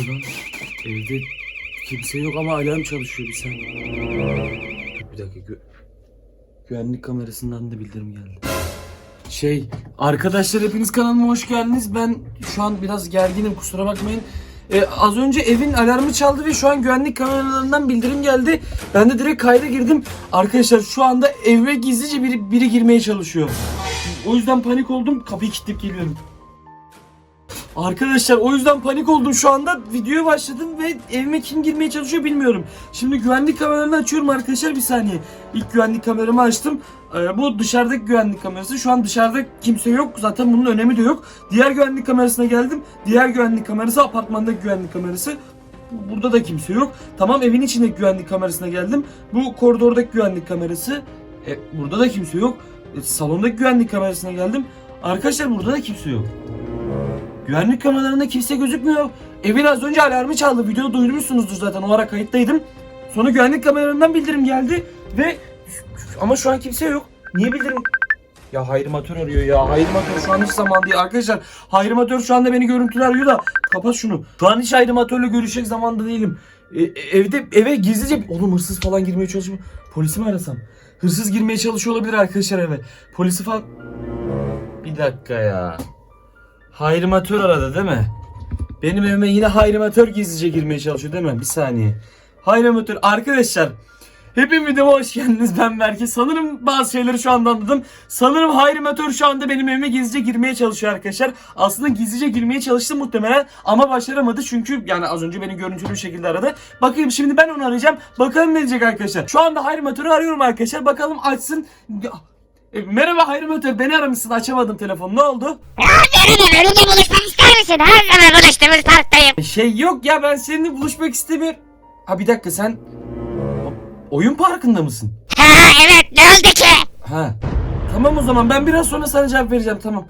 oluyor? Evde kimse yok ama alarm çalışıyor bir saniye. Bir dakika gü- güvenlik kamerasından da bildirim geldi. Şey arkadaşlar hepiniz kanalıma hoş geldiniz. Ben şu an biraz gerginim kusura bakmayın. Ee, az önce evin alarmı çaldı ve şu an güvenlik kameralarından bildirim geldi. Ben de direkt kayda girdim. Arkadaşlar şu anda eve gizlice biri, biri girmeye çalışıyor. O yüzden panik oldum. Kapıyı kilitleyip geliyorum. Arkadaşlar o yüzden panik oldum şu anda. Videoya başladım ve evime kim girmeye çalışıyor bilmiyorum. Şimdi güvenlik kameralarını açıyorum arkadaşlar bir saniye. İlk güvenlik kameramı açtım. Ee, bu dışarıdaki güvenlik kamerası. Şu an dışarıda kimse yok. Zaten bunun önemi de yok. Diğer güvenlik kamerasına geldim. Diğer güvenlik kamerası apartmandaki güvenlik kamerası. Bu- Burada da kimse yok. Tamam evin içindeki güvenlik kamerasına geldim. Bu koridordaki güvenlik kamerası. E, burada da kimse yok. E, salondaki güvenlik kamerasına geldim. Arkadaşlar burada da kimse yok. Güvenlik kameralarında kimse gözükmüyor. Evin az önce alarmı çaldı. Videoda duymuşsunuzdur zaten. O ara kayıttaydım. Sonra güvenlik kameralarından bildirim geldi ve ama şu an kimse yok. Niye bildirim? Ya hayrimatör arıyor ya. Hayrimatör şu an hiç zaman değil. Arkadaşlar hayrimatör şu anda beni görüntüler arıyor da kapat şunu. Şu an hiç hayrimatörle görüşecek zamanda değilim. E, e, evde eve gizlice oğlum hırsız falan girmeye çalışıyor. Polisi mi arasam? Hırsız girmeye çalışıyor olabilir arkadaşlar eve. Polisi falan Bir dakika ya. Hayrimatör aradı değil mi? Benim evime yine hayrimatör gizlice girmeye çalışıyor değil mi? Bir saniye. Hayrimatör arkadaşlar. Hepin videoma hoş geldiniz ben Berke. Sanırım bazı şeyleri şu anda anladım. Sanırım hayrimatör şu anda benim evime gizlice girmeye çalışıyor arkadaşlar. Aslında gizlice girmeye çalıştı muhtemelen ama başaramadı çünkü yani az önce beni görüntülü bir şekilde aradı. Bakayım şimdi ben onu arayacağım. Bakalım ne diyecek arkadaşlar. Şu anda hayrimatörü arıyorum arkadaşlar. Bakalım açsın. E, merhaba hayrimatör beni aramışsın açamadım telefonu ne oldu? Merhaba benimle buluşmak ister misin? Her zaman buluştuğumuz parktayım. Şey yok ya ben seninle buluşmak istemiyorum. Ha bir dakika sen oyun parkında mısın? Ha evet ne oldu ki? Ha. Tamam o zaman ben biraz sonra sana cevap vereceğim tamam.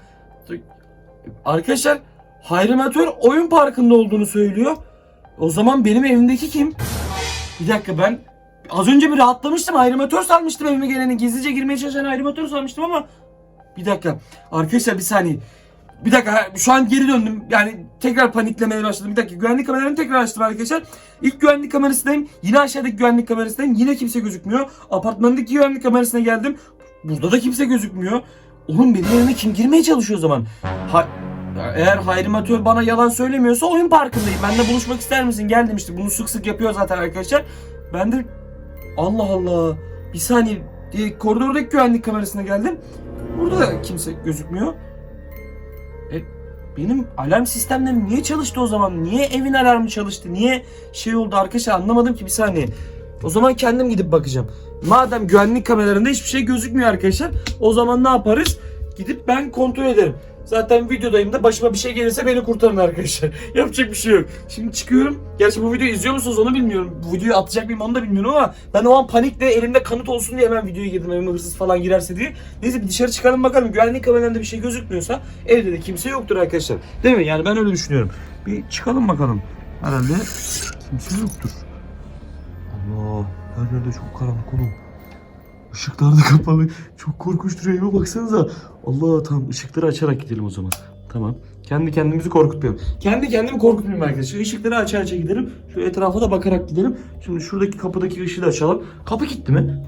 Arkadaşlar Hayrimatör oyun parkında olduğunu söylüyor. O zaman benim evimdeki kim? Bir dakika ben az önce bir rahatlamıştım. Hayrimatör sanmıştım evime geleni. Gizlice girmeye çalışan hayrimatör sanmıştım ama bir dakika. Arkadaşlar bir saniye. Bir dakika şu an geri döndüm. Yani tekrar paniklemeye başladım. Bir dakika güvenlik kameralarını tekrar açtım arkadaşlar. İlk güvenlik kamerasındayım. Yine aşağıdaki güvenlik kamerasındayım. Yine kimse gözükmüyor. Apartmandaki güvenlik kamerasına geldim. Burada da kimse gözükmüyor. Oğlum benim evime kim girmeye çalışıyor o zaman? Ha, eğer hayrimatör bana yalan söylemiyorsa oyun parkındayım. Benimle buluşmak ister misin? Gel demişti. Bunu sık sık yapıyor zaten arkadaşlar. Ben de Allah Allah. Bir saniye. E, koridordaki güvenlik kamerasına geldim. Burada da kimse gözükmüyor. E, benim alarm sistemlerim niye çalıştı o zaman? Niye evin alarmı çalıştı? Niye şey oldu arkadaşlar anlamadım ki bir saniye. O zaman kendim gidip bakacağım. Madem güvenlik kameralarında hiçbir şey gözükmüyor arkadaşlar. O zaman ne yaparız? Gidip ben kontrol ederim. Zaten videodayım da başıma bir şey gelirse beni kurtarın arkadaşlar. Yapacak bir şey yok. Şimdi çıkıyorum. Gerçi bu videoyu izliyor musunuz onu bilmiyorum. Bu videoyu atacak mıyım onu da bilmiyorum ama ben o an panikle elimde kanıt olsun diye hemen videoya girdim. Evime hırsız falan girerse diye. Neyse bir dışarı çıkalım bakalım. Güvenlik kameralarında bir şey gözükmüyorsa evde de kimse yoktur arkadaşlar. Değil mi? Yani ben öyle düşünüyorum. Bir çıkalım bakalım. Herhalde kimse yoktur. Allah her yerde çok karanlık oğlum. Işıklar da kapalı. Çok korkunç duruyor eve baksanıza. Allah tamam ışıkları açarak gidelim o zaman. Tamam. Kendi kendimizi korkutmayalım. Kendi kendimi korkutmayayım arkadaşlar. Işıkları aça aça gidelim. Şu etrafa da bakarak gidelim. Şimdi şuradaki kapıdaki ışığı da açalım. Kapı gitti mi?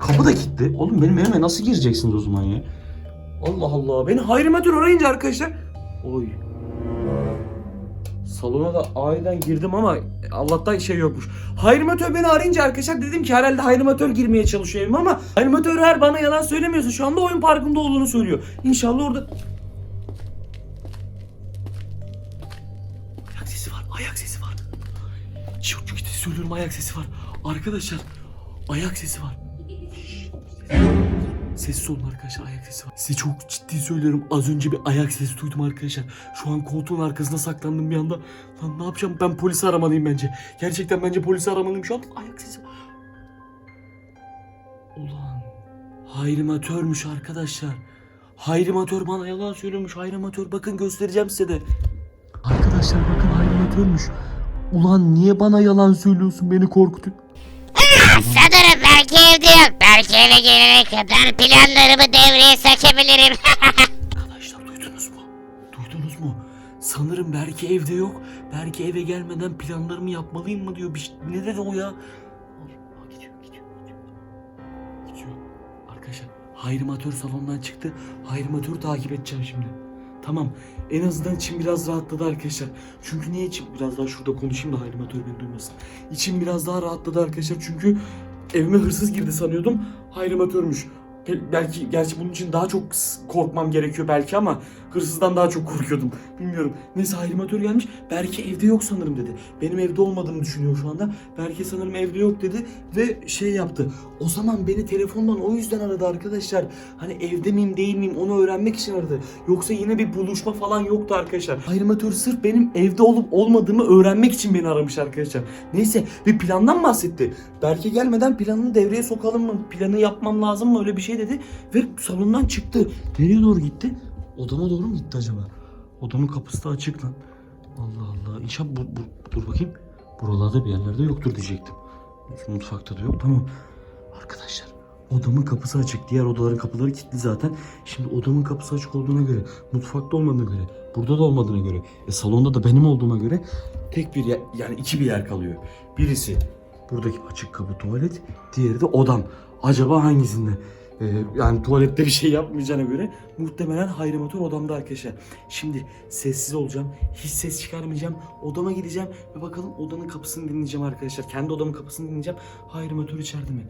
Kapı da gitti. Oğlum benim evime nasıl gireceksiniz o zaman ya? Allah Allah. Beni hayrimatör arayınca arkadaşlar. Oy. Salona da aniden girdim ama Allah'tan şey yokmuş. Hayrimatör beni arayınca arkadaşlar dedim ki herhalde hayrimatör girmeye çalışıyor evime ama hayrimatör her bana yalan söylemiyorsa şu anda oyun parkında olduğunu söylüyor. İnşallah orada... Ayak sesi var, ayak sesi var. Çok ciddi söylüyorum ayak sesi var. Arkadaşlar ayak sesi var. Sessiz olun arkadaşlar ayak sesi var. Size çok ciddi söylüyorum az önce bir ayak sesi duydum arkadaşlar. Şu an koltuğun arkasına saklandım bir anda. Lan ne yapacağım ben polisi aramalıyım bence. Gerçekten bence polisi aramalıyım şu an ayak sesi var. Ulan hayrimatörmüş arkadaşlar. Hayrimatör bana yalan söylüyormuş hayrimatör bakın göstereceğim size de. Arkadaşlar bakın hayrimatörmüş. Ulan niye bana yalan söylüyorsun beni korkutun. Sanırım belki evde yok. Belki eve gelene kadar planlarımı devreye sokabilirim. Arkadaşlar duydunuz mu? Duydunuz mu? Sanırım belki evde yok. Belki eve gelmeden planlarımı yapmalıyım mı diyor. Bir, şey- ne dedi o ya? Arkadaşlar hayrimatör salondan çıktı. Hayrimatörü takip edeceğim şimdi. Tamam. En azından içim biraz rahatladı arkadaşlar. Çünkü niye içim biraz daha şurada konuşayım da hayrimatör beni duymasın. İçim biraz daha rahatladı arkadaşlar. Çünkü evime hırsız girdi sanıyordum. Hayrimatörmüş. Be- Belki gerçi bunun için daha çok korkmam gerekiyor belki ama hırsızdan daha çok korkuyordum. Bilmiyorum. Neyse hayrimatör gelmiş. Belki evde yok sanırım dedi. Benim evde olmadığımı düşünüyor şu anda. Belki sanırım evde yok dedi ve şey yaptı. O zaman beni telefondan o yüzden aradı arkadaşlar. Hani evde miyim değil miyim onu öğrenmek için aradı. Yoksa yine bir buluşma falan yoktu arkadaşlar. Hayrimatör sırf benim evde olup olmadığımı öğrenmek için beni aramış arkadaşlar. Neyse bir plandan bahsetti. Belki gelmeden planını devreye sokalım mı? Planı yapmam lazım mı? Öyle bir şey dedi. Ve salondan çıktı. Nereye doğru gitti? Odama doğru mu gitti acaba? Odamın kapısı da açık lan. Allah Allah. İnşallah bu, bu- dur bakayım. Buralarda bir yerlerde yoktur diyecektim. Mutfakta da yok. Tamam. Arkadaşlar odamın kapısı açık. Diğer odaların kapıları kilitli zaten. Şimdi odamın kapısı açık olduğuna göre, mutfakta olmadığına göre, burada da olmadığına göre, e, salonda da benim olduğuma göre tek bir yer, yani iki bir yer kalıyor. Birisi buradaki açık kapı tuvalet, diğeri de odam. Acaba hangisinde? Ee, yani tuvalette bir şey yapmayacağına göre muhtemelen hayrimatör odamda arkadaşlar. Şimdi sessiz olacağım. Hiç ses çıkarmayacağım. Odama gideceğim ve bakalım odanın kapısını dinleyeceğim arkadaşlar. Kendi odamın kapısını dinleyeceğim. Hayrimatör içeride mi?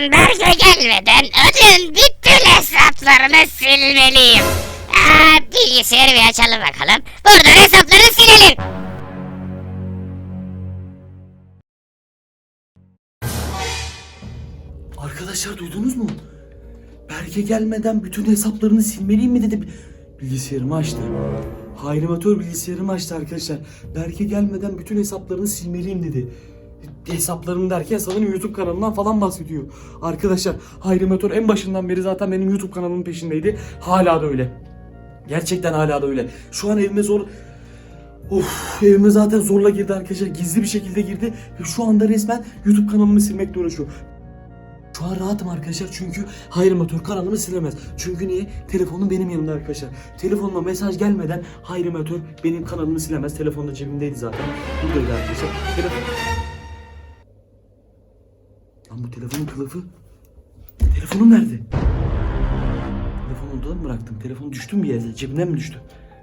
Bakalım Berke gelmeden hesaplarını silmeliyim. Aa, bilgisayarı bir açalım bakalım. Buradan hesapları silelim. Arkadaşlar duydunuz mu? Berke gelmeden bütün hesaplarını silmeliyim mi dedi. Bilgisayarımı açtı. Hayrimatör bilgisayarımı açtı arkadaşlar. Berke gelmeden bütün hesaplarını silmeliyim dedi. Hesaplarım derken sanırım YouTube kanalından falan bahsediyor. Arkadaşlar Hayrimatör en başından beri zaten benim YouTube kanalımın peşindeydi. Hala da öyle. Gerçekten hala da öyle. Şu an evime zor... Of evime zaten zorla girdi arkadaşlar. Gizli bir şekilde girdi. Şu anda resmen YouTube kanalımı silmekle uğraşıyor. Şu an rahatım arkadaşlar çünkü Hayrimatör kanalımı silemez. Çünkü niye? Telefonum benim yanımda arkadaşlar. Telefonuma mesaj gelmeden Hayrimatör benim kanalımı silemez. Telefon da cebimdeydi zaten. Buradaydı arkadaşlar. Telefon... Bu telefonun kılıfı... Telefonum nerede? Telefonu odada mı bıraktım? Telefon düştü mü bir yerde? Cebimden mi düştü?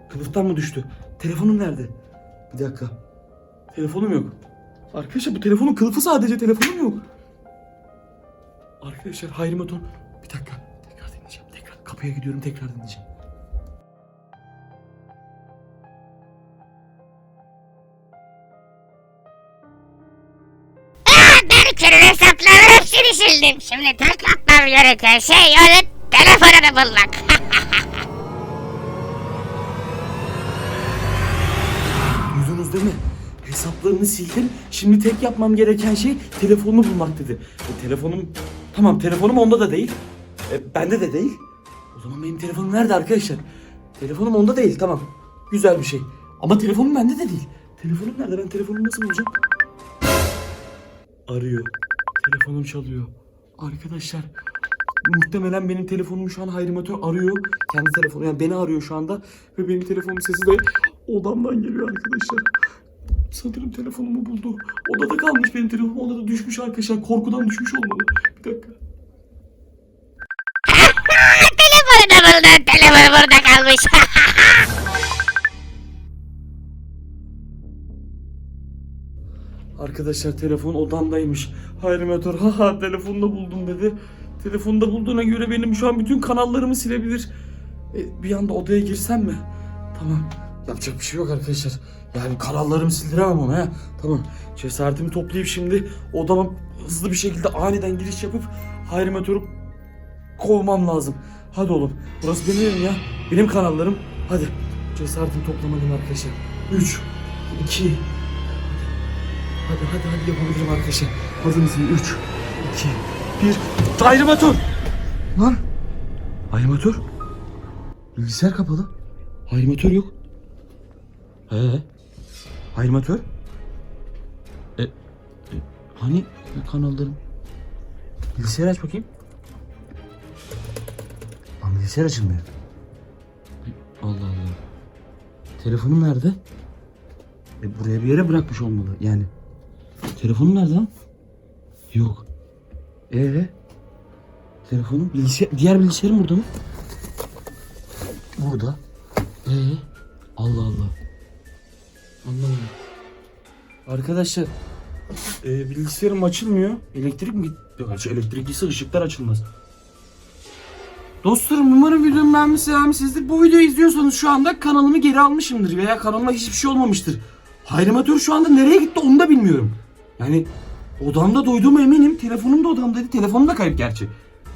Kılıftan mı düştü? Telefonum nerede? Bir dakika. Telefonum yok. Arkadaşlar bu telefonun kılıfı sadece telefonum yok. Arkadaşlar Hayrimatör bir dakika tekrar dinleyeceğim tekrar kapıya gidiyorum tekrar dinleyeceğim. Aa, Berke'nin hesaplarını hepsini sildim. Şimdi tek atmam gereken şey onun telefonunu bulmak. Duydunuz değil mi? Hesaplarını sildim. Şimdi tek yapmam gereken şey telefonumu bulmak dedi. E, telefonum tamam telefonum onda da değil. E, bende de değil. O zaman benim telefonum nerede arkadaşlar? Telefonum onda değil tamam. Güzel bir şey. Ama telefonum bende de değil. Telefonum nerede? Ben telefonumu nasıl bulacağım? Arıyor. Telefonum çalıyor. Arkadaşlar muhtemelen benim telefonumu şu an hayrimatör arıyor. Kendi telefonu yani beni arıyor şu anda. Ve benim telefonum sesi de odamdan geliyor arkadaşlar. Sanırım telefonumu buldu. Odada kalmış benim telefonum. Odada düşmüş arkadaşlar. Korkudan düşmüş olmalı. Bir dakika. telefonu da buldum. Telefonu burada kalmış. Arkadaşlar telefon odamdaymış. Hayrimatör haha telefonda buldum dedi. Telefonda bulduğuna göre benim şu an bütün kanallarımı silebilir. E, bir anda odaya girsem mi? Tamam. Yapacak bir şey yok arkadaşlar. Yani kanallarımı sildiremem ona ya. Tamam. Cesaretimi toplayıp şimdi odama hızlı bir şekilde aniden giriş yapıp Hayrimatör'ü kovmam lazım. Hadi oğlum. Burası benim ya. Benim kanallarım. Hadi. Cesaretimi toplamalıyım arkadaşlar. 3 2 Hadi hadi hadi yapabilirim arkadaşlar. Hazır mısın? 3, 2, 1. Hayrimatör! Lan! Hayrimatör? Bilgisayar kapalı. Hayrimatör yok. He. Hayrimatör? E, e, hani kanallarım? Bilgisayar aç bakayım. Lan bilgisayar açılmıyor. Allah Allah. Telefonum nerede? E buraya bir yere bırakmış olmalı yani. Telefonum nerede lan? Yok. Ee? Telefonum bilgisayar diğer bilgisayarım burada mı? Burada. Ee? Allah Allah. Anlamadım. Arkadaşlar e, bilgisayarım açılmıyor. Elektrik mi gitti? Gerçi elektrikliyse ışıklar açılmaz. Dostlarım umarım videomu beğenmiş beğenmişsinizdir. Bu videoyu izliyorsanız şu anda kanalımı geri almışımdır veya kanalıma hiçbir şey olmamıştır. Hayrimatör şu anda nereye gitti onu da bilmiyorum. Yani odamda duyduğuma eminim. Telefonum da odamdaydı. Telefonum da kayıp gerçi.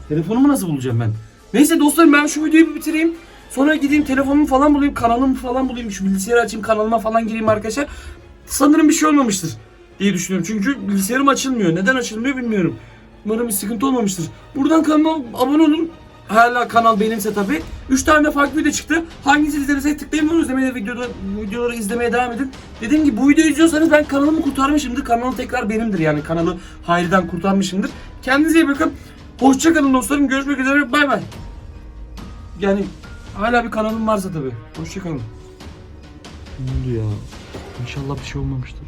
Telefonumu nasıl bulacağım ben? Neyse dostlarım ben şu videoyu bir bitireyim. Sonra gideyim telefonumu falan bulayım, kanalımı falan bulayım. Şu bilgisayarı açayım, kanalıma falan gireyim arkadaşlar. Sanırım bir şey olmamıştır diye düşünüyorum. Çünkü bilgisayarım açılmıyor. Neden açılmıyor bilmiyorum. Umarım bir sıkıntı olmamıştır. Buradan kanalıma abone olun. Hala kanal benimse tabi. 3 tane farklı video çıktı. Hangisini izlediyseniz tıklayın bunu izlemeye videoda, videoları izlemeye devam edin. Dediğim gibi bu videoyu izliyorsanız ben kanalımı kurtarmışımdır. Kanal tekrar benimdir yani kanalı Hayri'den kurtarmışımdır. Kendinize iyi bakın. Hoşçakalın dostlarım. Görüşmek üzere. Bay bay. Yani hala bir kanalım varsa tabi. Hoşçakalın. Ne oldu ya? İnşallah bir şey olmamıştır.